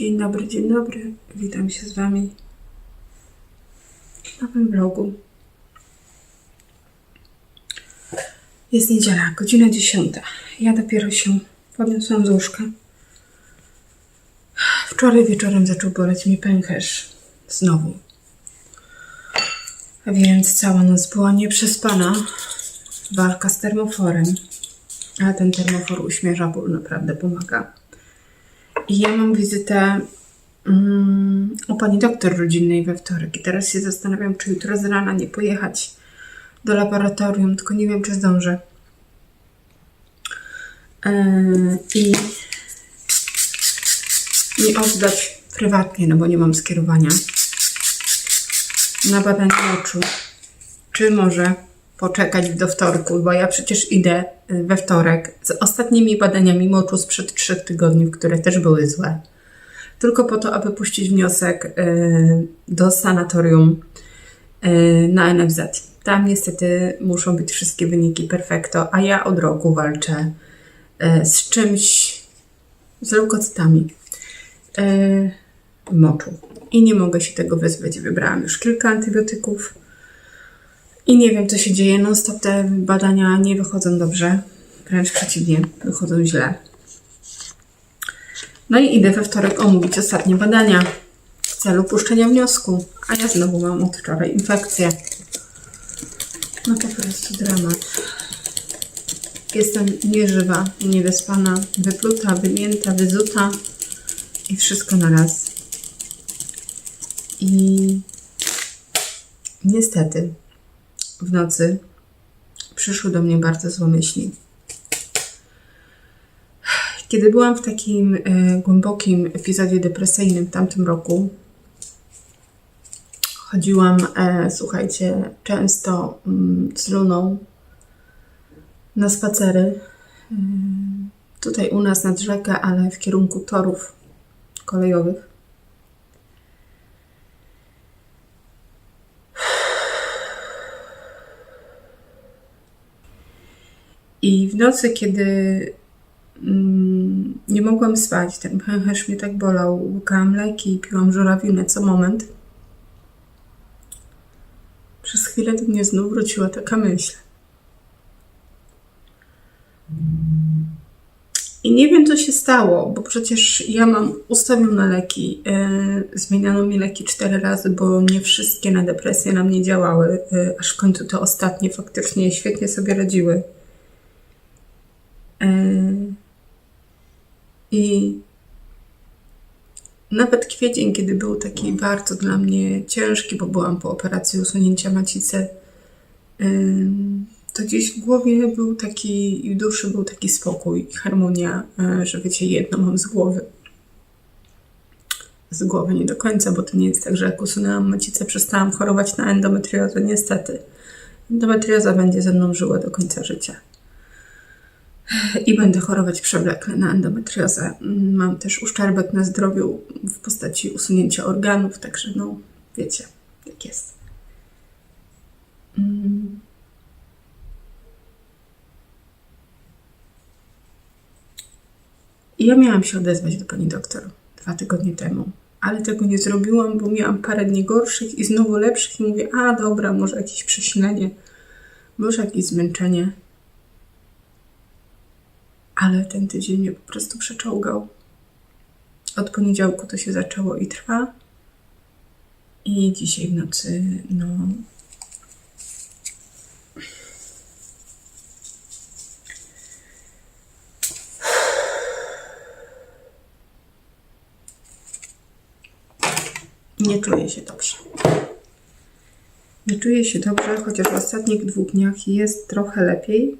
Dzień dobry, dzień dobry. Witam się z Wami w nowym vlogu. Jest niedziela, godzina 10. Ja dopiero się podniosłam z łóżka. Wczoraj wieczorem zaczął boleć mi pęcherz. Znowu. A więc cała noc była nieprzespana. Walka z termoforem. Ale ten termofor uśmierza ból, naprawdę pomaga. Ja mam wizytę mm, u pani doktor rodzinnej we wtorek. I teraz się zastanawiam, czy jutro z rana nie pojechać do laboratorium, tylko nie wiem, czy zdążę. Yy, I nie oddać prywatnie, no bo nie mam skierowania na badanie oczu. Czy może poczekać do wtorku, bo ja przecież idę y, we wtorek z ostatnimi badaniami moczu sprzed trzech tygodni, które też były złe. Tylko po to, aby puścić wniosek y, do sanatorium y, na NFZ. Tam niestety muszą być wszystkie wyniki perfekto, a ja od roku walczę z czymś, z leukocytami moczu. I nie mogę się tego wyzbyć. Wybrałam już kilka antybiotyków i nie wiem, co się dzieje. Non stop te badania nie wychodzą dobrze. Wręcz przeciwnie, wychodzą źle. No i idę we wtorek omówić ostatnie badania w celu puszczenia wniosku. A ja znowu mam od wczoraj infekcję. No po prostu dramat. Jestem nieżywa, niewyspana, wypluta, wymięta, wyzuta i wszystko na raz. I niestety w nocy przyszły do mnie bardzo złe myśli. Kiedy byłam w takim e, głębokim epizodzie depresyjnym w tamtym roku, chodziłam, e, słuchajcie, często mm, z Luną na spacery. E, tutaj u nas nad rzekę, ale w kierunku torów kolejowych. I w nocy, kiedy mm, nie mogłam spać, ten pęcherz mnie tak bolał, łykałam leki i piłam żurawinę co moment. Przez chwilę do mnie znów wróciła taka myśl. I nie wiem, co się stało, bo przecież ja mam ustawione leki. Yy, zmieniano mi leki cztery razy, bo nie wszystkie na depresję na mnie działały, yy, aż w końcu te ostatnie faktycznie świetnie sobie radziły. I nawet kwiecień, kiedy był taki bardzo dla mnie ciężki, bo byłam po operacji usunięcia macicy, to gdzieś w głowie był taki, i w duszy był taki spokój i harmonia, e, że wiecie, jedno mam z głowy. Z głowy nie do końca, bo to nie jest tak, że jak usunęłam macicę, przestałam chorować na endometriozę. Niestety. Endometrioza będzie ze mną żyła do końca życia i będę chorować przewlekle na endometriozę. Mam też uszczerbek na zdrowiu w postaci usunięcia organów, także no wiecie, jak jest. Mm. Ja miałam się odezwać do pani doktor dwa tygodnie temu, ale tego nie zrobiłam, bo miałam parę dni gorszych i znowu lepszych i mówię, a dobra, może jakieś przesilenie, może jakieś zmęczenie ale ten tydzień mnie po prostu przeczołgał. Od poniedziałku to się zaczęło i trwa. I dzisiaj w nocy, no. Nie czuję się dobrze. Nie czuję się dobrze, chociaż w ostatnich dwóch dniach jest trochę lepiej.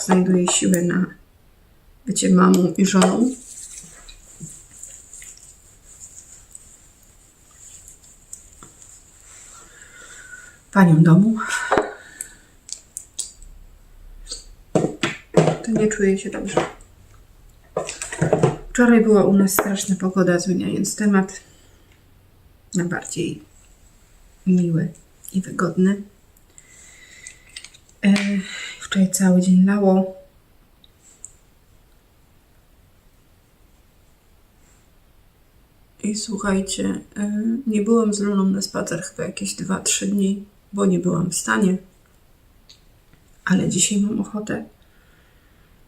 Znajduję siłę na bycie mamą i żoną. Panią domu. To nie czuję się dobrze. Wczoraj była u nas straszna pogoda, zmieniając temat na bardziej miły i wygodny. E, wczoraj cały dzień lało. Słuchajcie, y, nie byłam z Luną na spacer chyba jakieś 2-3 dni, bo nie byłam w stanie. Ale dzisiaj mam ochotę.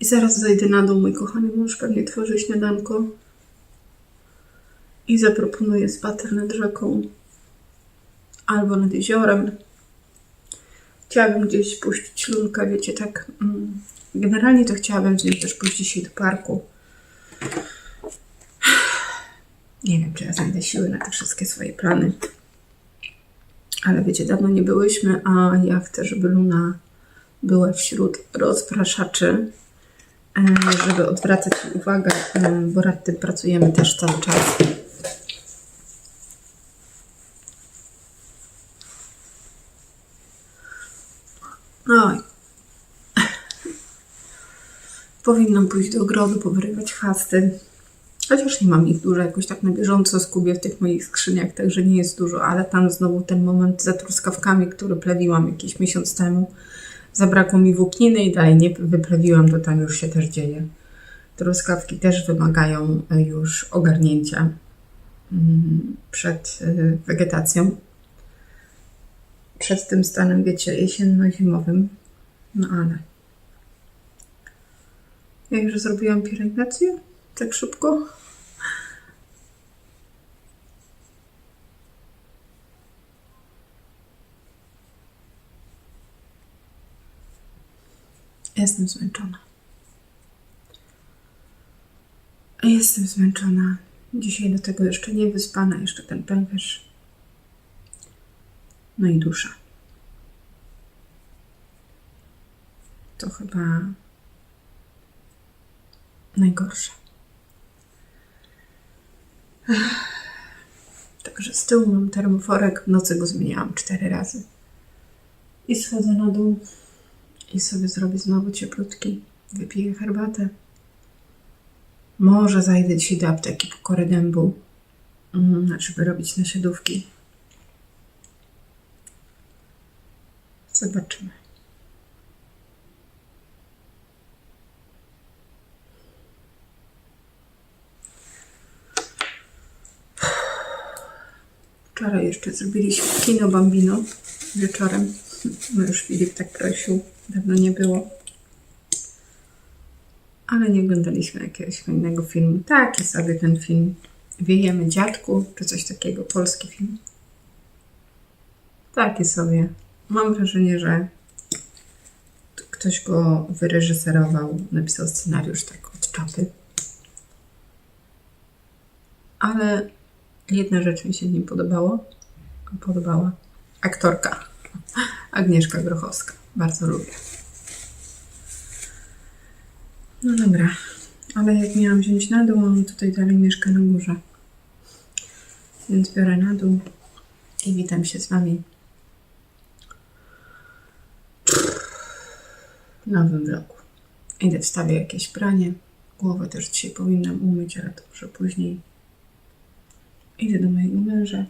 I zaraz zejdę na dół. Mój kochany mąż pewnie tworzy śniadanko. I zaproponuję spacer nad rzeką albo nad jeziorem. Chciałabym gdzieś puścić Lunkę, wiecie, tak. mm, Generalnie to chciałabym z nią też pójść dzisiaj do parku. Nie wiem, czy ja znajdę siły na te wszystkie swoje plany. Ale wiecie, dawno nie byłyśmy, a ja chcę, żeby Luna była wśród rozpraszaczy, e, żeby odwracać uwagę, e, bo nad tym pracujemy też cały czas. Oj. Powinnam pójść do ogrodu, powyrywać chwasty. Chociaż nie mam ich dużo, jakoś tak na bieżąco skubię w tych moich skrzyniach, także nie jest dużo, ale tam znowu ten moment za truskawkami, który plewiłam jakiś miesiąc temu. Zabrakło mi włókniny i dalej nie wyplewiłam, to tam już się też dzieje. Truskawki też wymagają e, już ogarnięcia mm, przed e, wegetacją. Przed tym stanem, wiecie, jesienno-zimowym. No ale. Ja już zrobiłam pielęgnację? Tak szybko? Jestem zmęczona. Jestem zmęczona. Dzisiaj do tego jeszcze nie wyspana, jeszcze ten pęcherz. No i dusza. To chyba najgorsze. Także z tyłu mam termoforek, w nocy go zmieniałam cztery razy. I schodzę na dół i sobie zrobię znowu cieplutki. Wypiję herbatę. Może zajdę dzisiaj do apteki po korę dębu, mm, żeby robić nasiadówki. Zobaczymy. Wczoraj jeszcze zrobiliśmy kino Bambino wieczorem. No już Filip tak prosił, dawno nie było. Ale nie oglądaliśmy jakiegoś fajnego filmu. Taki sobie ten film. Wiejemy dziadku, czy coś takiego, polski film. Taki sobie. Mam wrażenie, że ktoś go wyreżyserował, napisał scenariusz tak od czapy. Ale jedna rzecz mi się w nim podobało. Podobała. Aktorka. Agnieszka Grochowska. Bardzo lubię. No dobra. Ale jak miałam wziąć na dół, on tutaj dalej mieszka na górze. Więc biorę na dół i witam się z Wami w nowym vlogu. Idę wstawię jakieś pranie. Głowę też dzisiaj powinnam umyć, ale to może później. Idę do mojego męża.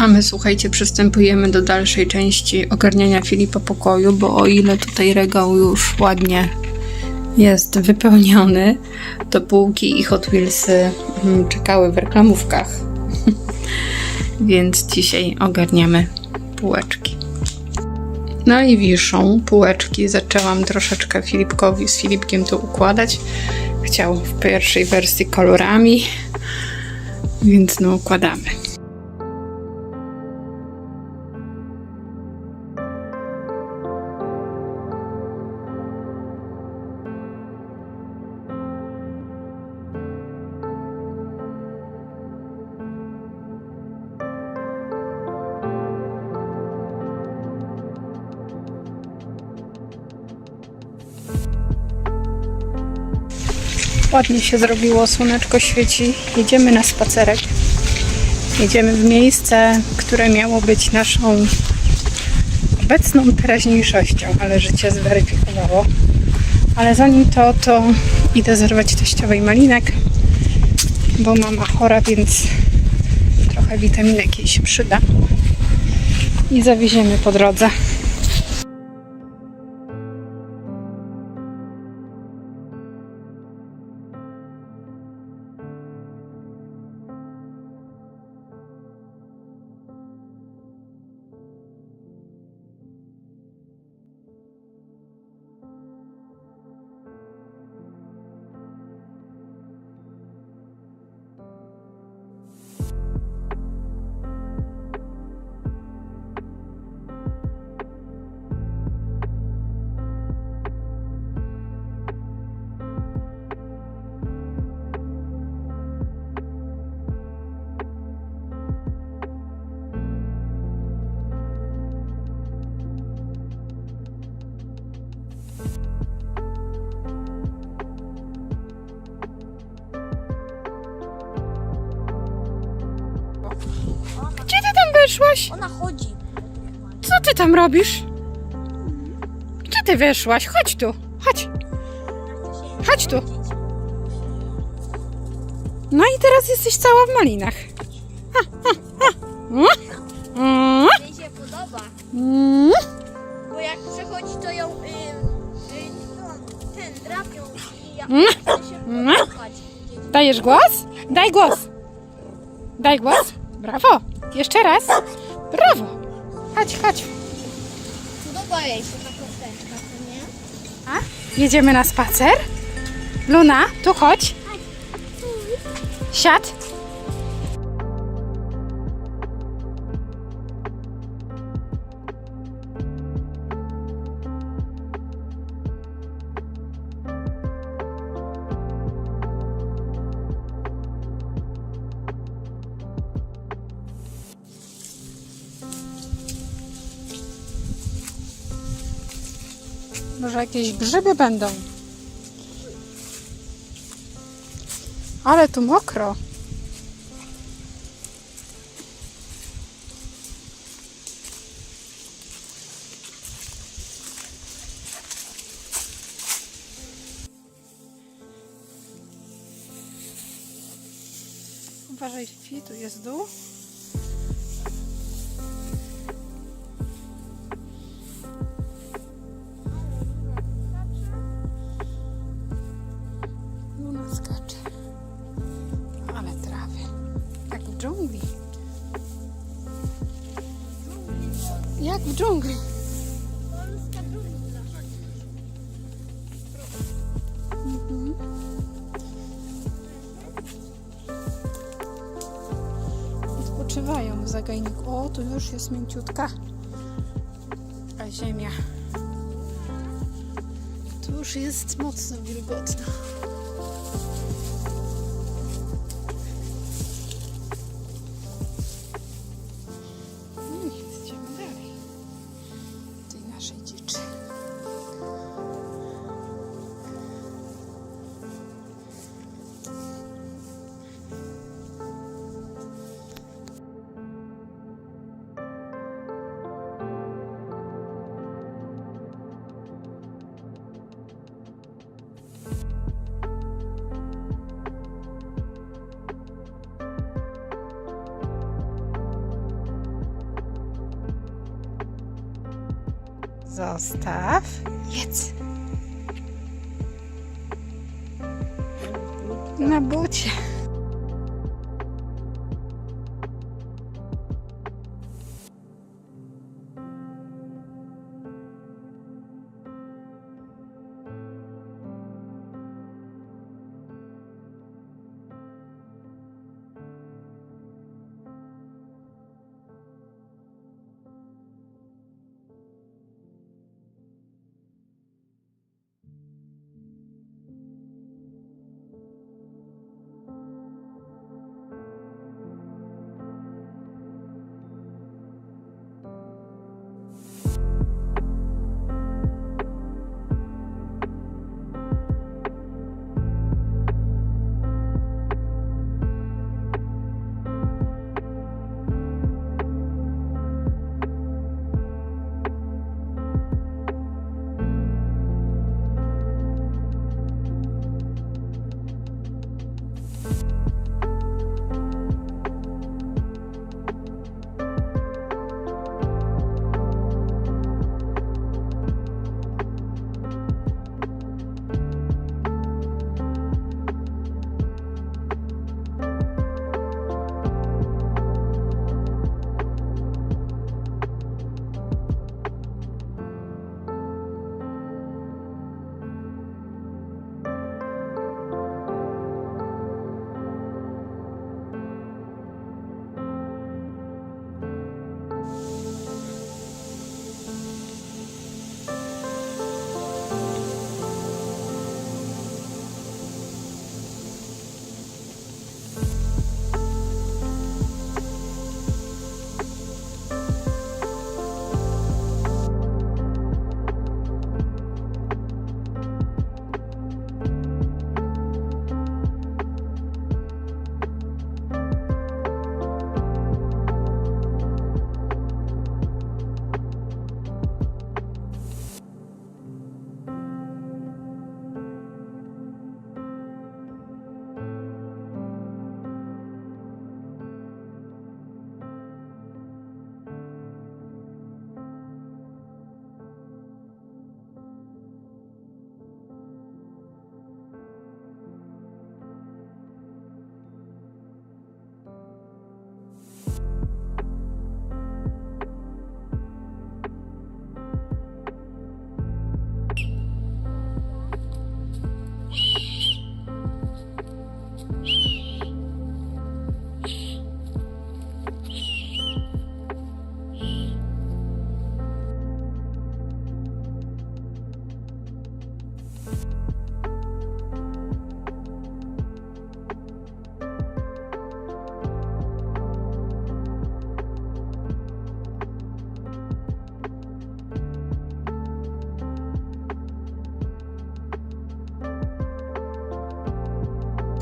A my słuchajcie, przystępujemy do dalszej części ogarniania Filipa pokoju, bo o ile tutaj regał już ładnie jest wypełniony, to półki i Hot Wheelsy mm, czekały w reklamówkach. Więc dzisiaj ogarniamy półeczki. No i wiszą półeczki. Zaczęłam troszeczkę Filipkowi z Filipkiem to układać. Chciał w pierwszej wersji kolorami, więc no układamy. Ładnie się zrobiło, słoneczko świeci. Jedziemy na spacerek. Jedziemy w miejsce, które miało być naszą obecną teraźniejszością, ale życie zweryfikowało. Ale zanim to, to idę zerwać teściowej malinek, bo mama chora, więc trochę witaminek jej się przyda. I zawieziemy po drodze. Gdzie ty tam weszłaś? Ona chodzi. Co ty tam robisz? Gdzie ty weszłaś? Chodź tu, chodź. Chodź tu. No i teraz jesteś cała w malinach. Ha, ha, ha. Mm, mm, Jej się podoba. mm. Bo jak przechodzi, to ją y, y, no, ten drapią i ja Mm. chcę się Mm. popchać. Dajesz głos? Daj głos. Daj głos. Brawo. Jeszcze raz. Brawo. Chodź, chodź. Podoba jej się ta kosteczka, co nie? A? Jedziemy na spacer? Luna, tu chodź. Siad. Może jakieś grzyby będą. Ale tu mokro. Uważaj, tu jest dół. Zagajniku. O, tu już jest mięciutka. Ziemia. Tu już jest mocno wilgotna. Zostaw. Jedz. Na bucie.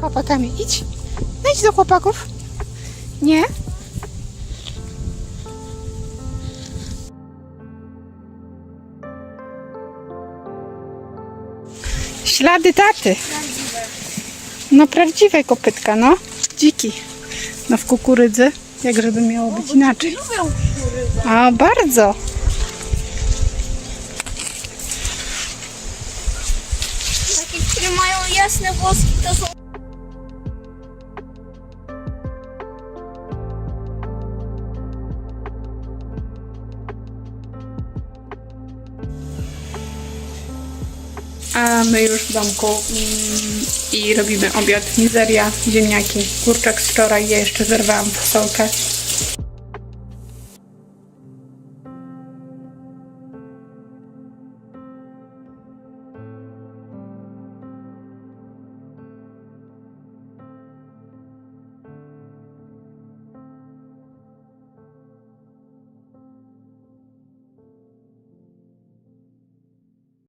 Chłopakami. Idź. No idź do chłopaków. Nie? Ślady taty. No prawdziwe kopytka, no. Dziki. No w kukurydzy. Jak żeby miało być inaczej. Lubią kukurydzę. A bardzo. A my już w domku mm, i robimy obiad. Mizeria, ziemniaki, kurczak z wczoraj. Ja jeszcze zerwałam fasolkę.